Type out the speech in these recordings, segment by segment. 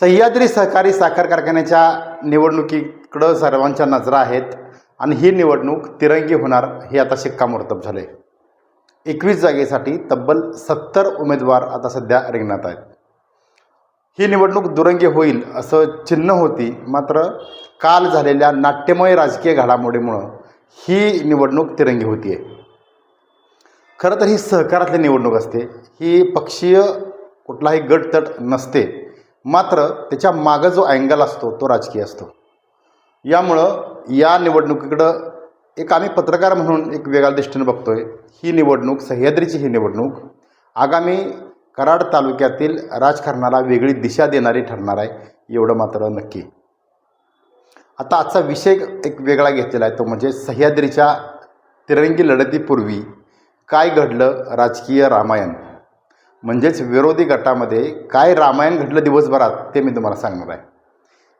सह्याद्री सहकारी साखर कारखान्याच्या निवडणुकीकडं सर्वांच्या नजरा आहेत आणि ही निवडणूक तिरंगी होणार हे आता शिक्कामोर्तब झाले एकवीस जागेसाठी तब्बल सत्तर उमेदवार आता सध्या रिंगणात आहेत. ही निवडणूक दुरंगी होईल असं चिन्ह होती मात्र काल झालेल्या नाट्यमय राजकीय घडामोडीमुळं ही निवडणूक तिरंगी होती आहे खरं तर ही सहकारातली निवडणूक असते ही पक्षीय कुठलाही गटतट नसते. मात्र त्याच्या मागं जो अँगल असतो तो राजकीय असतो. यामुळं या निवडणुकीकडं एक आम्ही पत्रकार म्हणून एक वेगळ्या दृष्टीनं आहे ही निवडणूक सह्याद्रीची ही निवडणूक आगामी कराड तालुक्यातील राजकारणाला वेगळी दिशा देणारी ठरणार आहे एवढं मात्र नक्की. आता आजचा विषय एक वेगळा घेतलेला आहे तो म्हणजे सह्याद्रीच्या तिरंगी लढतीपूर्वी काय घडलं राजकीय रामायण? म्हणजेच विरोधी गटामध्ये काय रामायण घडलं दिवसभरात ते मी तुम्हाला सांगणार आहे.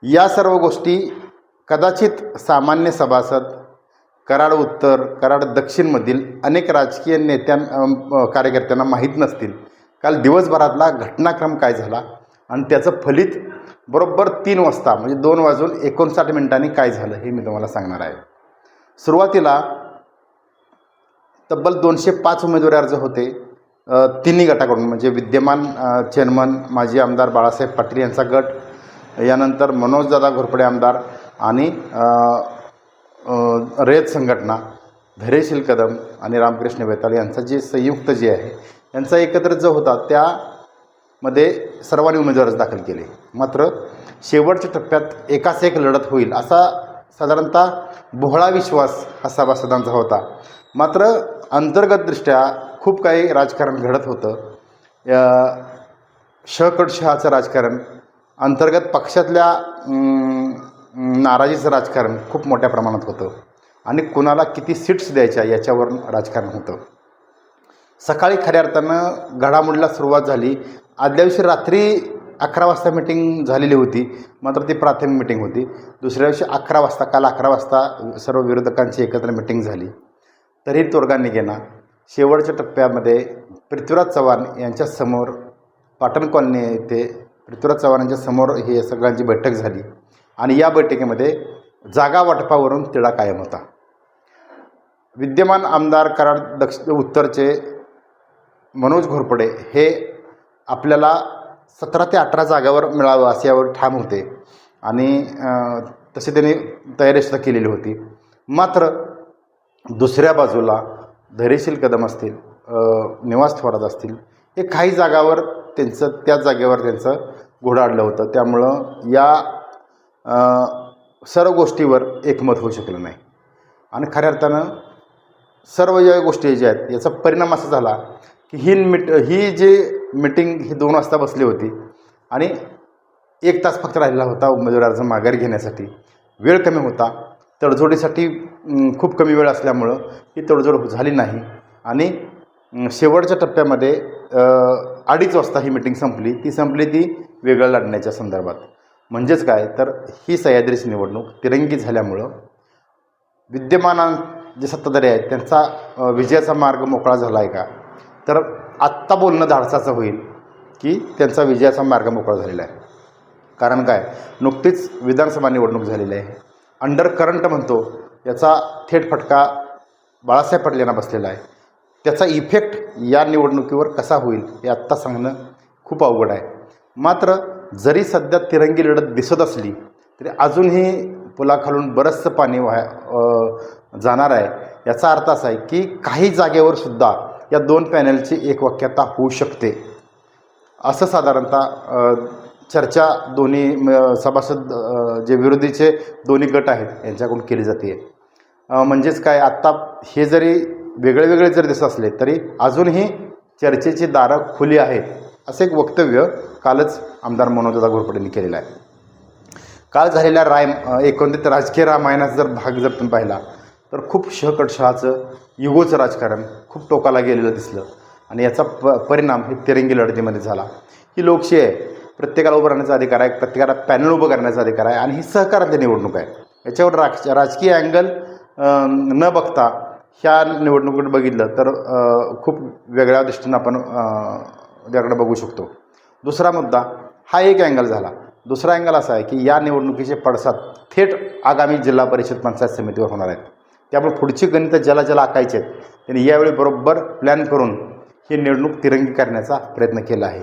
या सर्व गोष्टी कदाचित सामान्य सभासद कराड उत्तर कराड दक्षिणमधील अनेक राजकीय नेत्यां कार्यकर्त्यांना माहीत नसतील. काल दिवसभरातला घटनाक्रम काय झाला आणि त्याचं फलित बरोबर तीन वाजता म्हणजे दोन वाजून एकोणसाठ मिनिटांनी काय झालं हे मी तुम्हाला सांगणार आहे. सुरुवातीला तब्बल दोनशे पाच उमेदवारी अर्ज होते. तिन्ही गटाकडून म्हणजे विद्यमान चेअरमन माजी आमदार बाळासाहेब पाटील यांचा गट यानंतर मनोजदादा घोरपडे आमदार आणि रयत संघटना धैर्यशील कदम आणि रामकृष्ण बेताल यांचा जे संयुक्त जे आहे यांचा एकत्र जो होता त्यामध्ये सर्वांनी उमेदवारच अर्ज दाखल केले. मात्र शेवटच्या टप्प्यात एकाच एक लढत होईल असा साधारणतः बोहळा विश्वास हा सभासदांचा होता. मात्र अंतर्गतदृष्ट्या खूप काही राजकारण घडत होतं. या शकडशहाचं राजकारण अंतर्गत पक्षातल्या नाराजीचं राजकारण खूप मोठ्या प्रमाणात होतं. आणि कुणाला किती सीट्स द्यायच्या याच्यावर राजकारण होतं. सकाळी खऱ्या अर्थानं घडामोडीला सुरुवात झाली. आदल्या दिवशी रात्री अकरा वाजता मिटिंग झालेली होती. मात्र ती प्राथमिक मिटिंग होती. दुसऱ्या दिवशी अकरा वाजता काल अकरा वाजता सर्व विरोधकांची एकत्र मिटिंग झाली. तरी तोडगा निघेना. शेवटच्या टप्प्यामध्ये पृथ्वीराज चव्हाण यांच्यासमोर पाटण कॉलनी येथे पृथ्वीराज चव्हाण यांच्या समोर हे सगळ्यांची बैठक झाली. आणि या बैठकीमध्ये जागा वाटपावरून तिढा कायम होता. विद्यमान आमदार कराड दक्ष उत्तरचे मनोज घोरपडे हे आपल्याला सतरा ते अठरा जागावर मिळावं असे यावर ठाम होते. आणि तसे त्यांनी तयारी सुद्धा केलेली होती. मात्र दुसऱ्या बाजूला धैर्यशील कदम असतील निवास थोरात असतील हे काही जागावर त्यांचं त्याच जागेवर त्यांचं घोडाडलं होतं. त्यामुळं या सर्व गोष्टीवर एकमत होऊ शकलं नाही. आणि खऱ्या अर्थानं सर्व ज्या गोष्टी ज्या आहेत याचा परिणाम असा झाला की ही मिट ही जी मिटिंग ही दोन वाजता बसली होती आणि एक तास फक्त राहिलेला होता उमेदवारी अर्ज माघारी घेण्यासाठी. वेळ कमी होता तडजोडीसाठी खूप कमी वेळ असल्यामुळं ही तडजोड झाली नाही. आणि शेवटच्या टप्प्यामध्ये अडीच वाजता ही मिटिंग संपली. ती संपली ती वेगळं लढण्याच्या संदर्भात. म्हणजेच काय? तर ही सह्याद्रीची निवडणूक तिरंगी झाल्यामुळं विद्यमान जे सत्ताधारी आहेत त्यांचा विजयाचा मार्ग मोकळा झाला आहे का? तर आत्ता बोलणं धाडसाचं होईल की त्यांचा विजयाचा मार्ग मोकळा झालेला आहे. कारण काय? नुकतीच विधानसभा निवडणूक झालेली आहे. अंडर करंट म्हणतो याचा थेट फटका बाळासाहेब पाटील यांना बसलेला आहे. त्याचा इफेक्ट या निवडणुकीवर कसा होईल हे आत्ता सांगणं खूप अवघड आहे. मात्र जरी सध्या तिरंगी लढत दिसत असली तरी अजूनही पुलाखालून बरंचसं पाणी वाह जाणार आहे. याचा अर्थ असा आहे की काही जागेवर सुद्धा या दोन पॅनलची एकवाक्यता होऊ शकते. असं साधारणतः चर्चा दोन्ही सभासद जे विरोधीचे दोन्ही गट आहेत यांच्याकडून केली जाते. म्हणजेच काय आत्ता हे जरी वेगळे वेगळे जरी दिसत असले तरी अजूनही चर्चेची दारं खुली आहेत असं एक वक्तव्य कालच आमदार मनोजदा घोरपडेंनी केलेलं आहे. काल झालेल्या राय अ, एकंदरीत राजकीय रामायणाचा जर भाग जर तुम्ही पाहिला तर खूप शहकडशहाचं युगोचं राजकारण खूप टोकाला गेलेलं दिसलं. आणि याचा प परिणाम हे तिरंगी लढतीमध्ये झाला. ही लोकशाही आहे. प्रत्येकाला उभं राहण्याचा अधिकार आहे प्रत्येकाला पॅनल उभं करण्याचा अधिकार आहे आणि ही सहकारातली निवडणूक आहे. याच्यावर राज राजकीय अँगल न बघता ह्या निवडणुकीकडे बघितलं तर खूप वेगळ्या दृष्टीनं आपण अ, त्याकडे बघू शकतो. दुसरा मुद्दा हा एक अँगल झाला. दुसरा अँगल असा आहे की या निवडणुकीचे पडसाद थेट आगामी जिल्हा परिषद पंचायत समितीवर होणार आहेत. त्यामुळे पुढची गणितं ज्याला ज्याला आखायचे आहेत त्यांनी यावेळी बरोबर प्लॅन करून ही निवडणूक तिरंगी करण्याचा प्रयत्न केला आहे.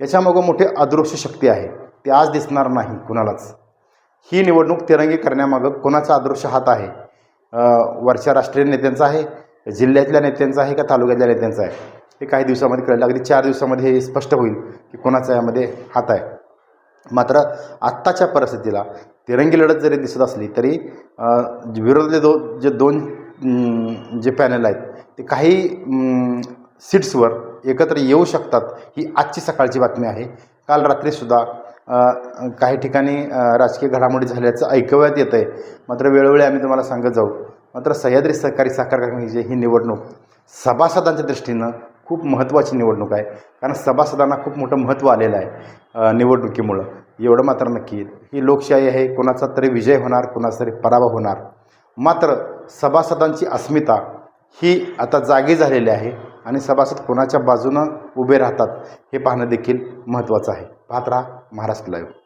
याच्यामागं मोठी अदृश्य शक्ती आहे. ती आज दिसणार नाही कुणालाच. ही निवडणूक तिरंगी करण्यामागं कोणाचा अदृश्य हात आहे? वरच्या राष्ट्रीय नेत्यांचा आहे? जिल्ह्यातल्या नेत्यांचा आहे का तालुक्यातल्या नेत्यांचा आहे? हे काही दिवसामध्ये कळलं. अगदी चार दिवसामध्ये हे स्पष्ट होईल की कोणाचा यामध्ये हात आहे. मात्र आत्ताच्या परिस्थितीला तिरंगी लढत जरी दिसत असली तरी विरोधातले दो जे दोन जे पॅनल आहेत ते काही सीट्सवर एकत्र येऊ शकतात ही आजची सकाळची बातमी आहे. काल रात्रीसुद्धा काही ठिकाणी राजकीय घडामोडी झाल्याचं ऐकव्यात येतं आहे मात्र वेळोवेळी आम्ही तुम्हाला सांगत जाऊ. मात्र सह्याद्री सहकारी साखर कारखान्याची ही निवडणूक सभासदांच्या दृष्टीनं खूप महत्त्वाची निवडणूक आहे. कारण सभासदांना खूप मोठं महत्त्व आलेलं आहे निवडणुकीमुळं. एवढं मात्र नक्की ही लोकशाही आहे कोणाचा तरी विजय होणार कोणाचा तरी पराभव होणार. मात्र सभासदांची अस्मिता ही आता जागी झालेली आहे. आणि सभासद कोणाच्या बाजूनं उभे राहतात हे पाहणं देखील महत्त्वाचं आहे. पाहत राहा महाराष्ट्र लाईव्ह